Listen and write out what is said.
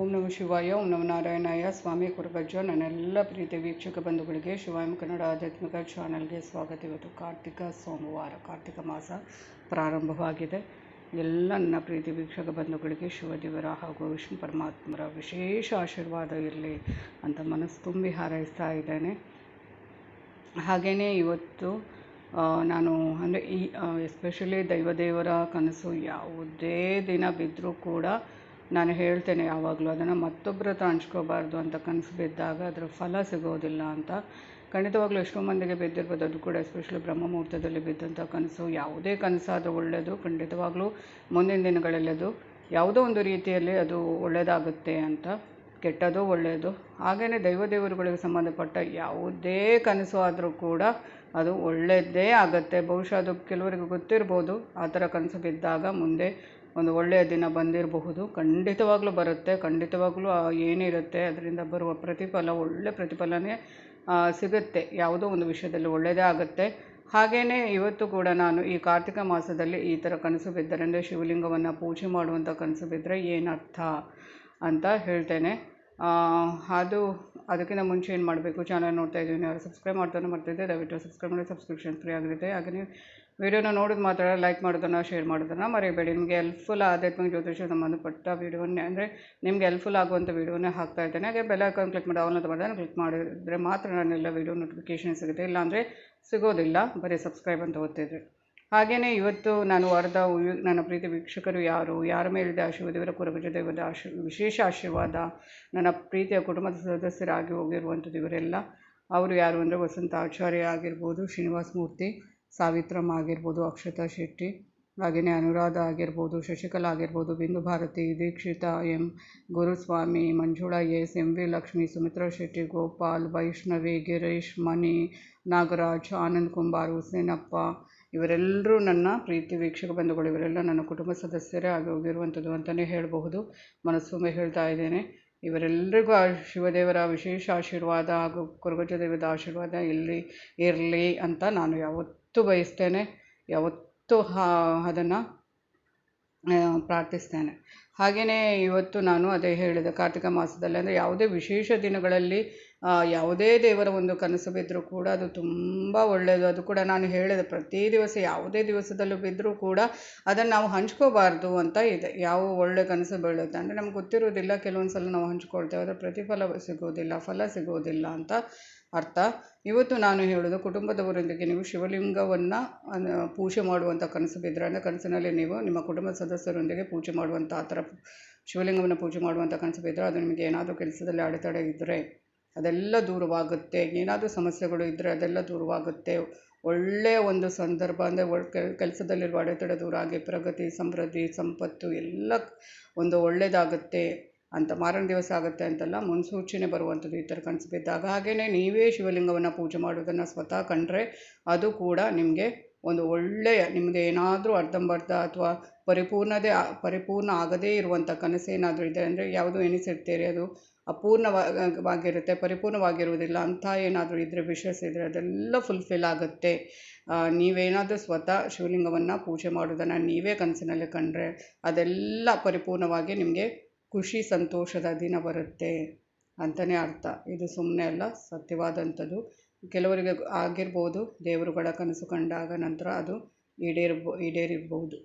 ಓಂ ನಮ ಶಿವಾಯ, ಓಂ ನಮ ನಾರಾಯಣಾಯ, ಸ್ವಾಮಿ ಕುರುಗಜ್ಜ ನನ್ನೆಲ್ಲ ಪ್ರೀತಿ ವೀಕ್ಷಕ ಬಂಧುಗಳಿಗೆ ಶಿವಾಯಂ ಕನ್ನಡ ಆಧ್ಯಾತ್ಮಿಕ ಚಾನಲ್ಗೆ ಸ್ವಾಗತ. ಇವತ್ತು ಕಾರ್ತಿಕ ಸೋಮವಾರ, ಕಾರ್ತಿಕ ಮಾಸ ಪ್ರಾರಂಭವಾಗಿದೆ. ಎಲ್ಲ ನನ್ನ ಪ್ರೀತಿ ವೀಕ್ಷಕ ಬಂಧುಗಳಿಗೆ ಶಿವದೇವರ ಹಾಗೂ ವಿಷ್ಣು ಪರಮಾತ್ಮರ ವಿಶೇಷ ಆಶೀರ್ವಾದ ಇರಲಿ ಅಂತ ಮನಸ್ಸು ತುಂಬಿ ಹಾರೈಸ್ತಾ ಇದ್ದೇನೆ. ಹಾಗೆಯೇ ಇವತ್ತು ನಾನು, ಅಂದರೆ ಈ ಎಸ್ಪೆಷಲಿ ದೈವದೇವರ ಕನಸು ಯಾವುದೇ ದಿನ ಬಿದ್ದರೂ ಕೂಡ ನಾನು ಹೇಳ್ತೇನೆ ಯಾವಾಗಲೂ ಅದನ್ನು ಮತ್ತೊಬ್ಬರ ಹತ್ರ ಹಂಚ್ಕೋಬಾರ್ದು ಅಂತ ಕನಸು ಬಿದ್ದಾಗ ಅದರ ಫಲ ಸಿಗೋದಿಲ್ಲ ಅಂತ. ಖಂಡಿತವಾಗ್ಲೂ ಎಷ್ಟೋ ಮಂದಿಗೆ ಬಿದ್ದಿರ್ಬೋದು, ಅದು ಕೂಡ ಎಸ್ಪೆಷಲಿ ಬ್ರಹ್ಮ ಮುಹೂರ್ತದಲ್ಲಿ ಬಿದ್ದಂಥ ಕನಸು. ಯಾವುದೇ ಕನಸಾದರೂ ಒಳ್ಳೆಯದು ಖಂಡಿತವಾಗ್ಲೂ ಮುಂದಿನ ದಿನಗಳಲ್ಲಿ ಅದು ಯಾವುದೋ ಒಂದು ರೀತಿಯಲ್ಲಿ ಅದು ಒಳ್ಳೆಯದಾಗುತ್ತೆ ಅಂತ. ಕೆಟ್ಟದೋ ಒಳ್ಳೆಯದು ಹಾಗೆಯೇ ದೈವ ದೇವರುಗಳಿಗೆ ಸಂಬಂಧಪಟ್ಟ ಯಾವುದೇ ಕನಸು ಆದರೂ ಕೂಡ ಅದು ಒಳ್ಳೆಯದೇ ಆಗುತ್ತೆ. ಬಹುಶಃ ಅದು ಕೆಲವರಿಗೆ ಗೊತ್ತಿರ್ಬೋದು, ಆ ಥರ ಕನಸು ಬಿದ್ದಾಗ ಮುಂದೆ ಒಂದು ಒಳ್ಳೆಯ ದಿನ ಬಂದಿರಬಹುದು. ಖಂಡಿತವಾಗ್ಲೂ ಬರುತ್ತೆ. ಖಂಡಿತವಾಗ್ಲೂ ಏನಿರುತ್ತೆ ಅದರಿಂದ ಬರುವ ಪ್ರತಿಫಲ, ಒಳ್ಳೆ ಪ್ರತಿಫಲನೇ ಸಿಗುತ್ತೆ. ಯಾವುದೋ ಒಂದು ವಿಷಯದಲ್ಲಿ ಒಳ್ಳೆಯದೇ ಆಗುತ್ತೆ. ಹಾಗೆಯೇ ಇವತ್ತು ಕೂಡ ನಾನು ಈ ಕಾರ್ತಿಕ ಮಾಸದಲ್ಲಿ ಈ ಥರ ಕನಸು ಬಿದ್ದರೆ, ಅಂದರೆ ಶಿವಲಿಂಗವನ್ನು ಪೂಜೆ ಮಾಡುವಂಥ ಕನಸು ಬಿದ್ದರೆ ಏನರ್ಥ ಅಂತ ಹೇಳ್ತೇನೆ. ಅದು, ಅದಕ್ಕಿಂತ ಮುಂಚೆ ಏನು ಮಾಡಬೇಕು? ಚಾನಲ್ ನೋಡ್ತಾ ಇದ್ದೀನಿ ಯಾರು ಸಬ್ಸ್ಕ್ರೈಬ್ ಮಾಡ್ತಾನೆ ಮಾಡ್ತಿದ್ದೆ ದಯವಿಟ್ಟು ಸಬ್ಸ್ಕ್ರೈಬ್ ಮಾಡಿ. ಸಬ್ಸ್ಕ್ರಿಪ್ಷನ್ ಫ್ರೀ ಆಗಿರುತ್ತೆ. ಹಾಗೆ ವಿಡಿಯೋನ ನೋಡಿದ ಮಾತ್ರ ಲೈಕ್ ಮಾಡೋದನ್ನು ಶೇರ್ ಮಾಡೋದನ್ನು ಮರಿಬೇಡಿ. ನಿಮಗೆ ಹೆಲ್ಪ್ಫುಲ್ ಆಧ್ಯಾತ್ಮಿಕ ಜ್ಯೋತಿಷ್ಯ ಸಂಬಂಧಪಟ್ಟ ವೀಡಿಯೋವನ್ನೇ ಅಂದರೆ ನಿಮಗೆ ಹೆಲ್ಪ್ಫುಲ್ ಆಗುವಂಥ ವೀಡಿಯೋನೇ ಹಾಕ್ತಾ ಇದ್ದೇನೆ. ಹಾಗೆ ಬೆಲ್ ಐಕಾನ್ ಕ್ಲಿಕ್ ಮಾಡಿ ಆಲ್ ಕ್ಲಿಕ್ ಮಾಡಿದರೆ ಮಾತ್ರ ನಾನೆಲ್ಲ ವಿಡಿಯೋ ನೋಟಿಫಿಕೇಷನ್ ಸಿಗುತ್ತೆ. ಇಲ್ಲಾಂದರೆ ಸಿಗೋದಿಲ್ಲ. ಬರೀ ಸಬ್ಸ್ಕ್ರೈಬ್ ಅಂತ ಓದ್ತಿದ್ರೆ. ಹಾಗೆಯೇ ಇವತ್ತು ನಾನು ವಾರದ ನನ್ನ ಪ್ರೀತಿ ವೀಕ್ಷಕರು ಯಾರು? ಯಾರ ಮೇಲಿದೆ ಆಶೀರ್ವಾದ? ಇವರ ಕುರುಗಜ ದೇವದ ಆಶ, ವಿಶೇಷ ಆಶೀರ್ವಾದ? ನನ್ನ ಪ್ರೀತಿಯ ಕುಟುಂಬದ ಸದಸ್ಯರಾಗಿ ಹೋಗಿರುವಂಥದ್ದು ಇವರೆಲ್ಲ. ಅವರು ಯಾರು ಅಂದರೆ ವಸಂತ ಆಚಾರ್ಯ ಆಗಿರ್ಬೋದು, ಶ್ರೀನಿವಾಸ ಮೂರ್ತಿ. ಸಾವಿತ್ರಮ್ಮ ಆಗಿರ್ಬೋದು ಅಕ್ಷತಾ ಶೆಟ್ಟಿ ಹಾಗೆಯೇ ಅನುರಾಧ ಆಗಿರ್ಬೋದು, ಶಶಿಕಲಾ ಆಗಿರ್ಬೋದು, Bindu Bharathi, Dikshita M. Guruswamy, Manjula S, M. V. Lakshmi, Sumitra Shetty, Gopal, Vaishnavi, Girish, Mani, Nagaraj, Anand Kumbar, Husenappa ಇವರೆಲ್ಲರೂ ನನ್ನ ಪ್ರೀತಿ ವೀಕ್ಷಕ ಬಂಧುಗಳು. ಇವರೆಲ್ಲ ನನ್ನ ಕುಟುಂಬ ಸದಸ್ಯರೇ ಆಗಿ ಹೋಗಿರುವಂಥದ್ದು ಅಂತಲೇ ಹೇಳಬಹುದು. ಮನಸ್ಸೊಮ್ಮೆ ಹೇಳ್ತಾ ಇದ್ದೇನೆ. ಇವರೆಲ್ಲರಿಗೂ ಆ ಶಿವದೇವರ ವಿಶೇಷ ಆಶೀರ್ವಾದ ಹಾಗೂ ಕುರುಗಜ ದೇವದ ಆಶೀರ್ವಾದ ಇಲ್ಲಿ ಇರಲಿ ಅಂತ ನಾನು ಯಾವತ್ತೂ ಬಯಸ್ತೇನೆ. ಯಾವತ್ತೂ ಅದನ್ನು ಪ್ರಾರ್ಥಿಸ್ತೇನೆ. ಹಾಗೆಯೇ ಇವತ್ತು ನಾನು ಅದೇ ಹೇಳಿದೆ ಕಾರ್ತಿಕ ಮಾಸದಲ್ಲಿ ಅಂದರೆ ಯಾವುದೇ ವಿಶೇಷ ದಿನಗಳಲ್ಲಿ ಯಾವುದೇ ದೇವರ ಒಂದು ಕನಸು ಬಿದ್ದರೂ ಕೂಡ ಅದು ತುಂಬ ಒಳ್ಳೆಯದು ಅದು ಕೂಡ ನಾನು ಹೇಳಿದ, ಪ್ರತಿ ದಿವಸ, ಯಾವುದೇ ದಿವಸದಲ್ಲೂ ಬಿದ್ದರೂ ಕೂಡ ಅದನ್ನು ನಾವು ಹಂಚ್ಕೋಬಾರ್ದು ಅಂತ ಇದೆ. ಯಾವ ಒಳ್ಳೆ ಕನಸು ಬೀಳುತ್ತೆ ಅಂದರೆ ನಮ್ಗೆ ಗೊತ್ತಿರೋದಿಲ್ಲ ಕೆಲವೊಂದು ಸಲ ನಾವು ಹಂಚ್ಕೊಳ್ತೇವೆ ಅದರ ಪ್ರತಿಫಲ ಸಿಗೋದಿಲ್ಲ ಫಲ ಸಿಗೋದಿಲ್ಲ ಅಂತ ಅರ್ಥ. ಇವತ್ತು ನಾನು ಹೇಳೋದು, ಕುಟುಂಬದವರೊಂದಿಗೆ ನೀವು ಶಿವಲಿಂಗವನ್ನು ಪೂಜೆ ಮಾಡುವಂಥ ಕನಸು ಬಿದ್ದರೆ ಅಂದರೆ ಕನಸಿನಲ್ಲಿ ನೀವು ನಿಮ್ಮ ಕುಟುಂಬದ ಸದಸ್ಯರೊಂದಿಗೆ ಪೂಜೆ ಮಾಡುವಂಥ ಆ ಥರ ಶಿವಲಿಂಗವನ್ನು ಪೂಜೆ ಮಾಡುವಂಥ ಕನಸು ಬಿದ್ದರೆ ಅದು ನಿಮಗೆ ಏನಾದರೂ ಕೆಲಸದಲ್ಲಿ ಅಡೆತಡೆ ಇದ್ದರೆ ಅದೆಲ್ಲ ದೂರವಾಗುತ್ತೆ, ಏನಾದರೂ ಸಮಸ್ಯೆಗಳು ಇದ್ದರೆ ಅದೆಲ್ಲ ದೂರವಾಗುತ್ತೆ. ಒಳ್ಳೆಯ ಒಂದು ಸಂದರ್ಭ ಅಂದರೆ ಕೆಲಸದಲ್ಲಿರುವ ಅಡೆತಡೆ ದೂರ ಆಗಿ ಪ್ರಗತಿ, ಸಮೃದ್ಧಿ, ಸಂಪತ್ತು ಎಲ್ಲ ಒಂದು ಒಳ್ಳೆಯದಾಗುತ್ತೆ ಅಂತ ಮಾರನ ದಿವಸ ಆಗುತ್ತೆ ಅಂತೆಲ್ಲ, ಮುನ್ಸೂಚನೆ ಬರುವಂಥದ್ದು ಈ ಥರ ಕನಸು ಬಿದ್ದಾಗ. ಹಾಗೆಯೇ ನೀವೇ ಶಿವಲಿಂಗವನ್ನು ಪೂಜೆ ಮಾಡೋದನ್ನು ಸ್ವತಃ ಕಂಡ್ರೆ ಅದು ಕೂಡ ನಿಮಗೆ ಒಂದು ಒಳ್ಳೆಯ, ನಿಮಗೆ ಏನಾದರೂ ಅರ್ಧಂಬರ್ಧ ಅಥವಾ ಪರಿಪೂರ್ಣದೇ ಪರಿಪೂರ್ಣ ಆಗದೇ ಇರುವಂಥ ಕನಸೇನಾದರೂ ಇದೆ ಅಂದರೆ ಯಾವುದು ಎನಿಸಿರ್ತೀರಿ ಅದು ಅಪೂರ್ಣವಾಗಿರುತ್ತೆ, ಪರಿಪೂರ್ಣವಾಗಿರುವುದಿಲ್ಲ ಅಂಥ ಏನಾದರೂ ಇದ್ದರೆ ವಿಷಸ್ ಇದ್ದರೆ ಅದೆಲ್ಲ ಫುಲ್ಫಿಲ್ ಆಗುತ್ತೆ. ನೀವೇನಾದರೂ ಸ್ವತಃ ಶಿವಲಿಂಗವನ್ನು ಪೂಜೆ ಮಾಡೋದನ್ನು ನೀವೇ ಕನಸಿನಲ್ಲಿ ಕಂಡ್ರೆ ಅದೆಲ್ಲ ಪರಿಪೂರ್ಣವಾಗಿ ನಿಮಗೆ ಖುಷಿ, ಸಂತೋಷದ ದಿನ ಬರುತ್ತೆ ಅಂತಲೇ ಅರ್ಥ. ಇದು ಸುಮ್ಮನೆ ಅಲ್ಲ, ಸತ್ಯವಾದಂಥದ್ದು. ಕೆಲವರಿಗೆ ಆಗಿರ್ಬೋದು, ದೇವರುಗಳ ಕನಸು ಕಂಡಾಗ ನಂತರ ಅದು ಈಡೇರ್ಬೋ, ಈಡೇರಿರ್ಬೋದು.